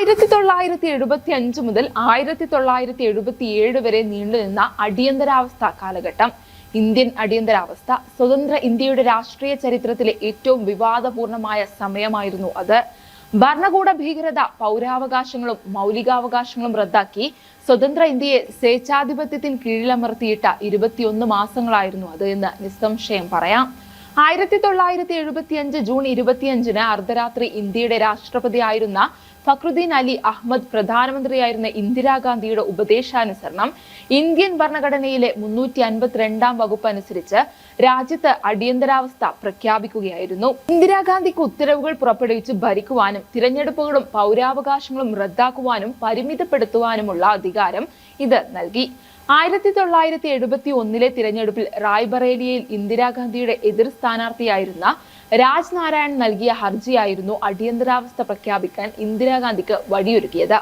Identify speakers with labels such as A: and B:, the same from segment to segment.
A: ആയിരത്തി തൊള്ളായിരത്തി എഴുപത്തി അഞ്ച് മുതൽ ആയിരത്തി തൊള്ളായിരത്തി എഴുപത്തി ഏഴ് വരെ നീണ്ടുനിന്ന അടിയന്തരാവസ്ഥ കാലഘട്ടം. ഇന്ത്യൻ അടിയന്തരാവസ്ഥ സ്വതന്ത്ര ഇന്ത്യയുടെ രാഷ്ട്രീയ ചരിത്രത്തിലെ ഏറ്റവും വിവാദപൂർണമായ സമയമായിരുന്നു അത്. ഭരണകൂട ഭീകരത പൗരാവകാശങ്ങളും മൗലികാവകാശങ്ങളും റദ്ദാക്കി സ്വതന്ത്ര ഇന്ത്യയെ സ്വേച്ഛാധിപത്യത്തിന് കീഴിലമർത്തിയിട്ട ഇരുപത്തിയൊന്ന് മാസങ്ങളായിരുന്നു അത് എന്ന് നിസ്സംശയം പറയാം. ആയിരത്തി തൊള്ളായിരത്തി എഴുപത്തി അഞ്ച് ജൂൺ ഇരുപത്തിയഞ്ചിന് അർദ്ധരാത്രി ഇന്ത്യയുടെ രാഷ്ട്രപതിയായിരുന്ന ഫക്രുദ്ദീൻ അലി അഹമ്മദ് പ്രധാനമന്ത്രിയായിരുന്ന ഇന്ദിരാഗാന്ധിയുടെ ഉപദേശാനുസരണം ഇന്ത്യൻ ഭരണഘടനയിലെ മുന്നൂറ്റി അൻപത്തിരണ്ടാം വകുപ്പ് അനുസരിച്ച് രാജ്യത്ത് അടിയന്തരാവസ്ഥ പ്രഖ്യാപിക്കുകയായിരുന്നു. ഇന്ദിരാഗാന്ധിക്ക് ഉത്തരവുകൾ പുറപ്പെടുവിച്ച് ഭരിക്കുവാനും തിരഞ്ഞെടുപ്പുകളും പൗരാവകാശങ്ങളും റദ്ദാക്കുവാനും പരിമിതപ്പെടുത്തുവാനുമുള്ള അധികാരം ഇത് നൽകി. ആയിരത്തി തൊള്ളായിരത്തി എഴുപത്തി ഒന്നിലെ തിരഞ്ഞെടുപ്പിൽ റായ്ബറേലിയയിൽ ഇന്ദിരാഗാന്ധിയുടെ എതിർ സ്ഥാനാർത്ഥിയായിരുന്ന രാജ് നാരായൺ നൽകിയ ഹർജിയായിരുന്നു അടിയന്തരാവസ്ഥ പ്രഖ്യാപിക്കാൻ ഇന്ദിരാഗാന്ധിക്ക് വഴിയൊരുക്കിയത്.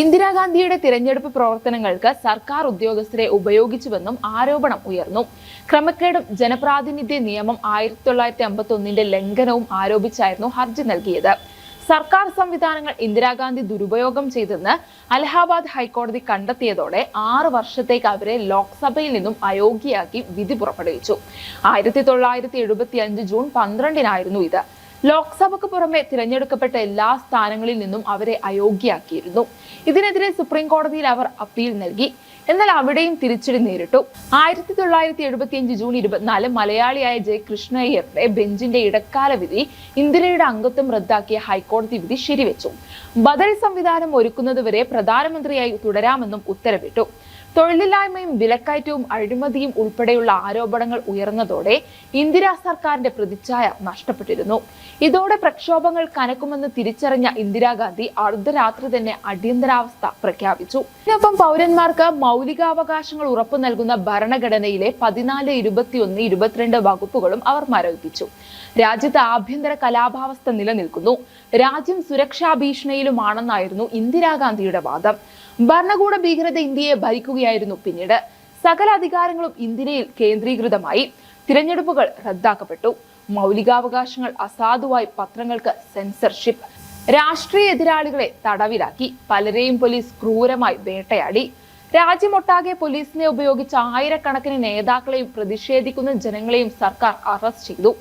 A: ഇന്ദിരാഗാന്ധിയുടെ തിരഞ്ഞെടുപ്പ് പ്രവർത്തനങ്ങൾക്ക് സർക്കാർ ഉദ്യോഗസ്ഥരെ ഉപയോഗിച്ചുവെന്നും ആരോപണം ഉയർന്നു. ക്രമക്കേടും ജനപ്രാതിനിധ്യ നിയമം ആയിരത്തി തൊള്ളായിരത്തി അമ്പത്തി ഒന്നിന്റെ ലംഘനവും ആരോപിച്ചായിരുന്നു ഹർജി നൽകിയത്. സർക്കാർ സംവിധാനങ്ങൾ ഇന്ദിരാഗാന്ധി ദുരുപയോഗം ചെയ്തെന്ന് അലഹാബാദ് ഹൈക്കോടതി കണ്ടെത്തിയതോടെ ആറ് വർഷത്തേക്ക് അവരെ ലോക്സഭയിൽ നിന്നും അയോഗ്യയാക്കി വിധി പുറപ്പെടുവിച്ചു. ആയിരത്തി തൊള്ളായിരത്തി എഴുപത്തി അഞ്ച് ജൂൺ പന്ത്രണ്ടിനായിരുന്നു ഇത്. ലോക്സഭയ്ക്ക് പുറമെ തിരഞ്ഞെടുക്കപ്പെട്ട എല്ലാ സ്ഥാനങ്ങളിൽ നിന്നും അവരെ അയോഗ്യയാക്കിയിരുന്നു. ഇതിനെതിരെ സുപ്രീം കോടതിയിൽ അവർ അപ്പീൽ നൽകി. എന്നാൽ അവിടെയും തിരിച്ചടി നേരിട്ടു. ആയിരത്തി തൊള്ളായിരത്തി എഴുപത്തി അഞ്ച് ജൂൺ ഇരുപത്തിനാല് മലയാളിയായ ജെ കൃഷ്ണയ്യറുടെ ബെഞ്ചിന്റെ ഇടക്കാല വിധി ഇന്ദിരയുടെ അംഗത്വം റദ്ദാക്കിയ ഹൈക്കോടതി വിധി ശരിവെച്ചു. ബദൽ സംവിധാനം ഒരുക്കുന്നതുവരെ പ്രധാനമന്ത്രിയായി തുടരാമെന്നും ഉത്തരവിട്ടു. തൊഴിലില്ലായ്മയും വിലക്കയറ്റവും അഴിമതിയും ഉൾപ്പെടെയുള്ള ആരോപണങ്ങൾ ഉയർന്നതോടെ ഇന്ദിരാ സർക്കാരിന്റെ പ്രതിച്ഛായ നഷ്ടപ്പെട്ടിരുന്നു. ഇതോടെ പ്രക്ഷോഭങ്ങൾ കനക്കുമെന്ന് തിരിച്ചറിഞ്ഞ ഇന്ദിരാഗാന്ധി അർദ്ധരാത്രി തന്നെ അടിയന്തരാവസ്ഥ പ്രഖ്യാപിച്ചു. ഇതിനൊപ്പം പൗരന്മാർക്ക് മൗലികാവകാശങ്ങൾ ഉറപ്പു നൽകുന്ന ഭരണഘടനയിലെ പതിനാല് ഇരുപത്തിയൊന്ന് ഇരുപത്തിരണ്ട് വകുപ്പുകളും അവർ മരവിപ്പിച്ചു. രാജ്യത്ത് ആഭ്യന്തര കലാഭാവസ്ഥ നിലനിൽക്കുന്നു. രാജ്യം സുരക്ഷാ ഭീഷണിയിലുമാണെന്നായിരുന്നു ഇന്ദിരാഗാന്ധിയുടെ വാദം. ഭരണകൂട ഭീകരത ഇന്ത്യയെ ഭരിക്കുകയായിരുന്നു പിന്നീട്. സകല അധികാരങ്ങളും ഇന്ത്യയിൽ കേന്ദ്രീകൃതമായി. തിരഞ്ഞെടുപ്പുകൾ റദ്ദാക്കപ്പെട്ടു. മൗലികാവകാശങ്ങൾ അസാധുവായി പത്രങ്ങൾക്ക് സെൻസർഷിപ്പ് രാഷ്ട്രീയ എതിരാളികളെ തടവിലാക്കി. പലരെയും പോലീസ് ക്രൂരമായി വേട്ടയാടി. രാജ്യമൊട്ടാകെ പോലീസിനെ ഉപയോഗിച്ച് ആയിരക്കണക്കിന് നേതാക്കളെയും പ്രതിഷേധിക്കുന്ന ജനങ്ങളെയും സർക്കാർ അറസ്റ്റ് ചെയ്തു.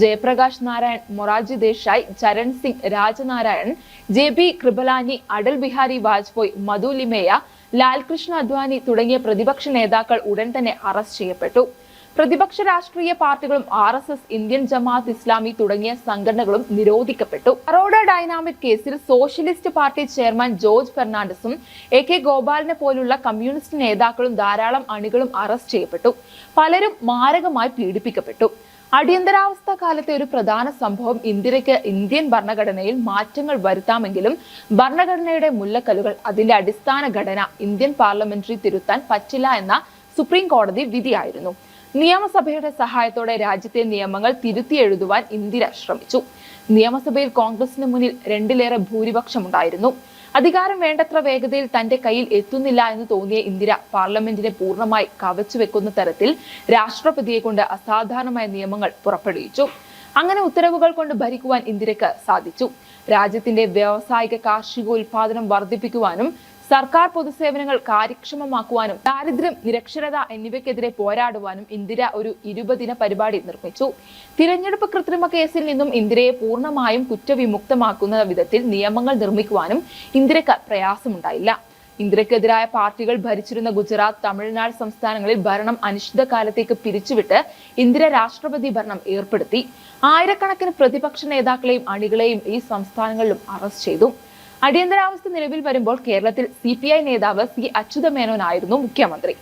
A: ജയപ്രകാശ് നാരായൺ മൊറാർജി ദേശായി ചരൺ സിംഗ് രാജനാരായൺ ജെ ബി കൃപലാനി അടൽ ബിഹാരി വാജ്പേയി മധു ലിമേയ ലാൽകൃഷ്ണ അദ്വാനി തുടങ്ങിയ പ്രതിപക്ഷ നേതാക്കൾ ഉടൻ തന്നെ അറസ്റ്റ് ചെയ്യപ്പെട്ടു. പ്രതിപക്ഷ രാഷ്ട്രീയ പാർട്ടികളും R S S Indian Jamaat Islami തുടങ്ങിയ സംഘടനകളും നിരോധിക്കപ്പെട്ടു. അറോഡ ഡൈനാമിക് കേസിൽ സോഷ്യലിസ്റ്റ് പാർട്ടി ചെയർമാൻ ജോർജ് ഫെർണാണ്ടസും എ കെ ഗോപാലിനെ പോലുള്ള കമ്മ്യൂണിസ്റ്റ് നേതാക്കളും ധാരാളം അണികളും അറസ്റ്റ് ചെയ്യപ്പെട്ടു. പലരും മാരകമായി പീഡിപ്പിക്കപ്പെട്ടു. അടിയന്തരാവസ്ഥ കാലത്തെ ഒരു പ്രധാന സംഭവം ഇന്ത്യയ്ക്ക് ഇന്ത്യൻ ഭരണഘടനയിൽ മാറ്റങ്ങൾ വരുത്താമെങ്കിലും ഭരണഘടനയുടെ മുല്ലക്കല്ലുകൾ അതിന്റെ അടിസ്ഥാന ഘടന ഇന്ത്യൻ പാർലമെന്ററി തിരുത്താൻ പറ്റില്ല എന്ന സുപ്രീം കോടതി വിധിയായിരുന്നു. നിയമസഭയുടെ സഹായത്തോടെ രാജ്യത്തെ നിയമങ്ങൾ തിരുത്തി എഴുതുവാൻ ഇന്ദിര ശ്രമിച്ചു. നിയമസഭയിൽ കോൺഗ്രസിന് മുന്നിൽ രണ്ടിലേറെ ഭൂരിപക്ഷമുണ്ടായിരുന്നു. അധികാരം വേണ്ടത്ര വേഗതയിൽ തന്റെ കയ്യിൽ എത്തുന്നില്ല എന്ന് തോന്നിയ ഇന്ദിര പാർലമെന്റിനെ പൂർണമായി കവച്ചു വെക്കുന്ന തരത്തിൽ രാഷ്ട്രപതിയെ കൊണ്ട് അസാധാരണമായ നിയമങ്ങൾ പുറപ്പെടുവിച്ചു. അങ്ങനെ ഉത്തരവുകൾ കൊണ്ട് ഭരിക്കുവാൻ ഇന്ദിരക്ക് സാധിച്ചു. രാജ്യത്തിന്റെ വ്യാവസായിക കാർഷികോൽപാദനം വർദ്ധിപ്പിക്കുവാനും സർക്കാർ പൊതുസേവനങ്ങൾ കാര്യക്ഷമമാക്കുവാനും ദാരിദ്ര്യം നിരക്ഷരത എന്നിവയ്ക്കെതിരെ പോരാടുവാനും ഇന്ദിര ഒരു ഇരുപതിന പരിപാടി നിർമ്മിച്ചു. തിരഞ്ഞെടുപ്പ് കൃത്രിമ കേസിൽ നിന്നും ഇന്ദിരയെ പൂർണമായും കുറ്റവിമുക്തമാക്കുന്ന വിധത്തിൽ നിയമങ്ങൾ നിർമ്മിക്കുവാനും ഇന്ദിരക്ക് പ്രയാസമുണ്ടായില്ല. ഇന്ദിരക്കെതിരായ പാർട്ടികൾ ഭരിച്ചിരുന്ന ഗുജറാത്ത് തമിഴ്നാട് സംസ്ഥാനങ്ങളിൽ ഭരണം അനിശ്ചിതകാലത്തേക്ക് പിരിച്ചുവിട്ട് ഇന്ദിര രാഷ്ട്രപതി ഭരണം ഏർപ്പെടുത്തി. ആയിരക്കണക്കിന് പ്രതിപക്ഷ നേതാക്കളെയും അണികളെയും ഈ സംസ്ഥാനങ്ങളിലും അറസ്റ്റ് ചെയ്തു. അടിയന്തരാവസ്ഥ നിലവിൽ വരുമ്പോൾ കേരളത്തിൽ സി പി ഐ നേതാവ് സി അച്യുതമേനോനായിരുന്നു മുഖ്യമന്ത്രി.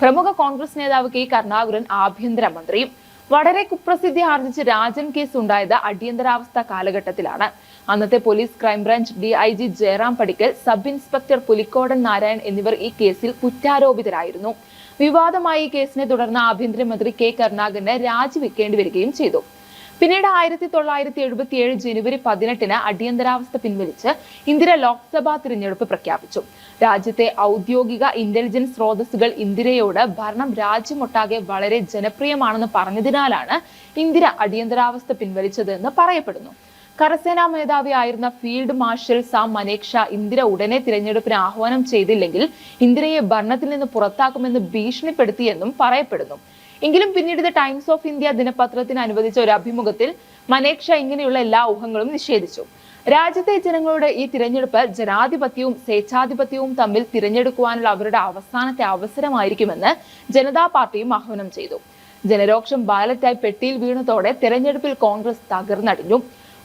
A: പ്രമുഖ കോൺഗ്രസ് നേതാവ് കെ കരുണാകരൻ ആഭ്യന്തരമന്ത്രിയും വളരെ കുപ്രസിദ്ധി ആർജിച്ച് രാജൻ കേസ് ഉണ്ടായത് അടിയന്തരാവസ്ഥ കാലഘട്ടത്തിലാണ്. അന്നത്തെ police crime branch D I G Jayaram Padikkal sub inspector Pulikkodan Narayan എന്നിവർ ഈ കേസിൽ കുറ്റാരോപിതരായിരുന്നു. വിവാദമായ ഈ കേസിനെ തുടർന്ന് ആഭ്യന്തരമന്ത്രി കെ കരുണാകരന് രാജിവെക്കേണ്ടി വരികയും ചെയ്തു. പിന്നീട് ആയിരത്തി തൊള്ളായിരത്തി എഴുപത്തി ഏഴ് ജനുവരി പതിനെട്ടിന് അടിയന്തരാവസ്ഥ പിൻവലിച്ച് ഇന്ദിര ലോക്സഭാ തിരഞ്ഞെടുപ്പ് പ്രഖ്യാപിച്ചു. രാജ്യത്തെ ഔദ്യോഗിക ഇന്റലിജൻസ് സ്രോതസ്സുകൾ ഇന്ദിരയോട് ഭരണം രാജ്യമൊട്ടാകെ വളരെ ജനപ്രിയമാണെന്ന് പറഞ്ഞതിനാലാണ് ഇന്ദിര അടിയന്തരാവസ്ഥ പിൻവലിച്ചതെന്ന് പറയപ്പെടുന്നു. കരസേനാ മേധാവിയായിരുന്ന ഫീൽഡ് മാർഷൽ സാം മനേക്ഷ ഇന്ദിര ഉടനെ തിരഞ്ഞെടുപ്പിന് ആഹ്വാനം ചെയ്തില്ലെങ്കിൽ ഇന്ദിരയെ ഭരണത്തിൽ നിന്ന് പുറത്താക്കുമെന്ന് ഭീഷണിപ്പെടുത്തിയെന്നും പറയപ്പെടുന്നു. എങ്കിലും പിന്നീട് ഇത് ടൈംസ് ഓഫ് ഇന്ത്യ ദിനപത്രത്തിന് അനുവദിച്ച ഒരു അഭിമുഖത്തിൽ മനേക്ഷ ഇങ്ങനെയുള്ള എല്ലാ ഊഹങ്ങളും നിഷേധിച്ചു. രാജ്യത്തെ ജനങ്ങളുടെ ഈ തിരഞ്ഞെടുപ്പ് ജനാധിപത്യവും സ്വേച്ഛാധിപത്യവും തമ്മിൽ തിരഞ്ഞെടുക്കുവാനുള്ള അവരുടെ അവസാനത്തെ അവസരമായിരിക്കുമെന്ന് ജനതാ പാർട്ടിയും ആഹ്വാനം ചെയ്തു. ജനരോക്ഷം ബാലറ്റായി പെട്ടിയിൽ വീണതോടെ തെരഞ്ഞെടുപ്പിൽ കോൺഗ്രസ് തകർന്നടിഞ്ഞു.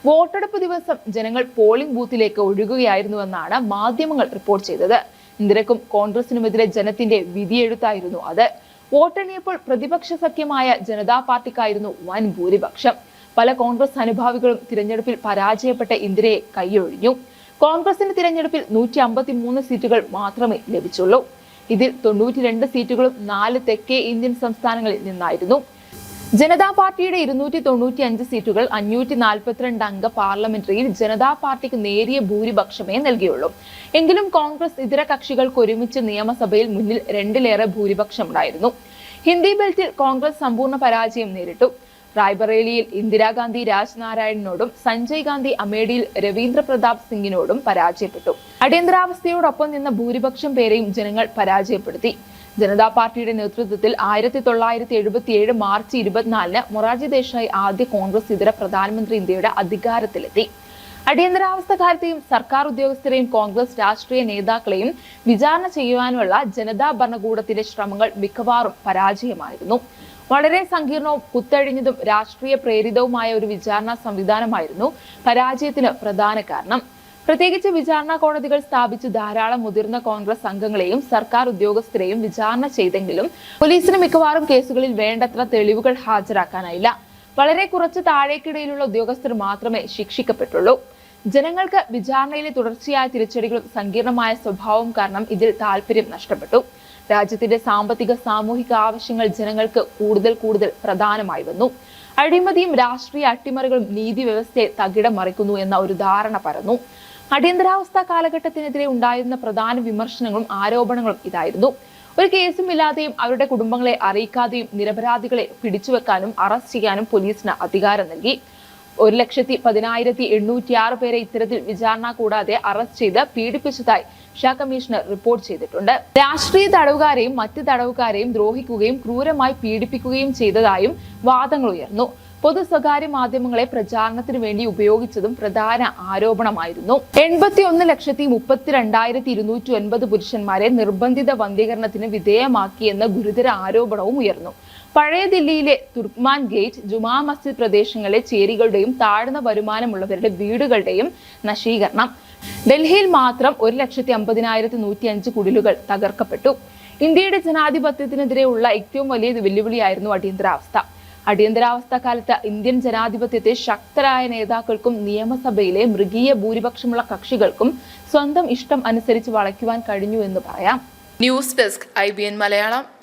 A: വോട്ടെടുപ്പ് ദിവസം ജനങ്ങൾ പോളിംഗ് ബൂത്തിലേക്ക് ഒഴുകുകയായിരുന്നുവെന്നാണ് മാധ്യമങ്ങൾ റിപ്പോർട്ട് ചെയ്തത്. ഇന്ദിരക്കും കോൺഗ്രസിനുമെതിരെ ജനത്തിന്റെ വിധിയെഴുത്തായിരുന്നു അത്. വോട്ടെണ്ണിയപ്പോൾ പ്രതിപക്ഷ സഖ്യമായ ജനതാ പാർട്ടിക്കായിരുന്നു വൻ ഭൂരിപക്ഷം. പല കോൺഗ്രസ് അനുഭാവികളും തിരഞ്ഞെടുപ്പിൽ പരാജയപ്പെട്ട ഇന്ദിരയെ കൈയൊഴിഞ്ഞു. കോൺഗ്രസിന്റെ തിരഞ്ഞെടുപ്പിൽ നൂറ്റി അമ്പത്തി മൂന്ന് സീറ്റുകൾ മാത്രമേ ലഭിച്ചുള്ളൂ. ഇതിൽ തൊണ്ണൂറ്റിരണ്ട് സീറ്റുകളും നാല് തെക്കേ ഇന്ത്യൻ സംസ്ഥാനങ്ങളിൽ നിന്നായിരുന്നു. ജനതാ പാർട്ടിയുടെ ഇരുന്നൂറ്റി തൊണ്ണൂറ്റി അഞ്ച് സീറ്റുകൾ അഞ്ഞൂറ്റി നാൽപ്പത്തിരണ്ട് അംഗ പാർലമെന്ററിയിൽ ജനതാ പാർട്ടിക്ക് നേരിയ ഭൂരിപക്ഷമേ നൽകിയുള്ളൂ. എങ്കിലും കോൺഗ്രസ് ഇതര കക്ഷികൾക്ക് ഒരുമിച്ച് നിയമസഭയിൽ മുന്നിൽ രണ്ടിലേറെ ഭൂരിപക്ഷമുണ്ടായിരുന്നു. ഹിന്ദി ബെൽറ്റിൽ കോൺഗ്രസ് സമ്പൂർണ പരാജയം നേരിട്ടു. റായ്ബറേലിയിൽ ഇന്ദിരാഗാന്ധി രാജ്നാരായണനോടും സഞ്ജയ് ഗാന്ധി അമേഠിയിൽ രവീന്ദ്ര പ്രതാപ് സിംഗിനോടും പരാജയപ്പെട്ടു. അടിയന്തരാവസ്ഥയോടൊപ്പം നിന്ന ഭൂരിപക്ഷം പേരെയും ജനങ്ങൾ പരാജയപ്പെടുത്തി. ജനതാ പാർട്ടിയുടെ നേതൃത്വത്തിൽ ആയിരത്തി തൊള്ളായിരത്തി എഴുപത്തി ഏഴ് മാർച്ച് ഇരുപത്തിനാലിന് മൊറാർജി ദേശായി ആദ്യ കോൺഗ്രസ് ഇതര പ്രധാനമന്ത്രി ഇന്ത്യയുടെ അധികാരത്തിലെത്തി. അടിയന്തരാവസ്ഥ കാലത്തെയും സർക്കാർ ഉദ്യോഗസ്ഥരെയും കോൺഗ്രസ് രാഷ്ട്രീയ നേതാക്കളെയും വിചാരണ ചെയ്യുവാനുള്ള ജനതാ ഭരണകൂടത്തിന്റെ ശ്രമങ്ങൾ മിക്കവാറും പരാജയമായിരുന്നു. വളരെ സങ്കീർണവും കുത്തഴിഞ്ഞതും രാഷ്ട്രീയ പ്രേരിതവുമായ ഒരു വിചാരണ സംവിധാനമായിരുന്നു പരാജയത്തിന് പ്രധാന കാരണം. പ്രത്യേകിച്ച് വിചാരണ കോടതികൾ സ്ഥാപിച്ച് ധാരാളം മുതിർന്ന കോൺഗ്രസ് അംഗങ്ങളെയും സർക്കാർ ഉദ്യോഗസ്ഥരെയും വിചാരണ ചെയ്തെങ്കിലും പോലീസിന് മിക്കവാറും കേസുകളിൽ വേണ്ടത്ര തെളിവുകൾ ഹാജരാക്കാനായില്ല. വളരെ കുറച്ച് താഴേക്കിടയിലുള്ള ഉദ്യോഗസ്ഥർ മാത്രമേ ശിക്ഷിക്കപ്പെട്ടുള്ളൂ. ജനങ്ങൾക്ക് വിചാരണയിലെ തുടർച്ചയായ തിരിച്ചടികളും സങ്കീർണമായ സ്വഭാവവും കാരണം ഇതിൽ താല്പര്യം നഷ്ടപ്പെട്ടു. രാജ്യത്തിന്റെ സാമ്പത്തിക സാമൂഹിക ആവശ്യങ്ങൾ ജനങ്ങൾക്ക് കൂടുതൽ കൂടുതൽ പ്രധാനമായി വന്നു. അഴിമതിയും രാഷ്ട്രീയ അട്ടിമറികളും നീതി വ്യവസ്ഥയെ തകിടം മറിക്കുന്നു എന്ന ഒരു ധാരണ പരന്നു. അടിയന്തരാവസ്ഥ കാലഘട്ടത്തിനെതിരെ ഉണ്ടായിരുന്ന പ്രധാന വിമർശനങ്ങളും ആരോപണങ്ങളും ഇതായിരുന്നു. ഒരു കേസും ഇല്ലാതെയും അവരുടെ കുടുംബങ്ങളെ അറിയിക്കാതെയും നിരപരാധികളെ പിടിച്ചുവെക്കാനും അറസ്റ്റ് ചെയ്യാനും പോലീസിന് അധികാരം നൽകി. ഒരു ലക്ഷത്തി പതിനായിരത്തി എണ്ണൂറ്റി ആറ് പേരെ ഇത്തരത്തിൽ വിചാരണ കൂടാതെ അറസ്റ്റ് ചെയ്ത് പീഡിപ്പിച്ചതായി ഷാ കമ്മീഷണർ റിപ്പോർട്ട് ചെയ്തിട്ടുണ്ട്. രാഷ്ട്രീയ തടവുകാരെയും മറ്റ് തടവുകാരെയും ദ്രോഹിക്കുകയും ക്രൂരമായി പീഡിപ്പിക്കുകയും ചെയ്തതായും വാദങ്ങൾ ഉയർന്നു. പൊതു സ്വകാര്യ മാധ്യമങ്ങളെ പ്രചാരണത്തിന് വേണ്ടി ഉപയോഗിച്ചതും പ്രധാന ആരോപണമായിരുന്നു. എൺപത്തി ഒന്ന് ലക്ഷത്തി മുപ്പത്തിരണ്ടായിരത്തി ഇരുന്നൂറ്റി ഒൻപത് പുരുഷന്മാരെ നിർബന്ധിത വന്ധീകരണത്തിന് വിധേയമാക്കിയെന്ന ഗുരുതര ആരോപണവും ഉയർന്നു. പഴയ ദില്ലിയിലെ തുർക്മാൻ ഗേറ്റ് ജുമാ മസ്ജിദ് പ്രദേശങ്ങളിലെ ചേരികളുടെയും താഴ്ന്ന വരുമാനമുള്ളവരുടെ വീടുകളുടെയും നശീകരണം. ഡൽഹിയിൽ മാത്രം ഒരു ലക്ഷത്തി അമ്പതിനായിരത്തി നൂറ്റി അഞ്ച് കുടിലുകൾ തകർക്കപ്പെട്ടു. ഇന്ത്യയുടെ ജനാധിപത്യത്തിനെതിരെയുള്ള ഏറ്റവും വലിയ വെല്ലുവിളിയായിരുന്നു അടിയന്തരാവസ്ഥ. അടിയന്തരാവസ്ഥ കാലത്ത് ഇന്ത്യൻ ജനാധിപത്യത്തെ ശക്തരായ നേതാക്കൾക്കും നിയമസഭയിലെ മൃഗീയ ഭൂരിപക്ഷമുള്ള കക്ഷികൾക്കും സ്വന്തം ഇഷ്ടം അനുസരിച്ച് വളയ്ക്കുവാൻ കഴിഞ്ഞു എന്ന് പറയാം.
B: News desk I Malayalam.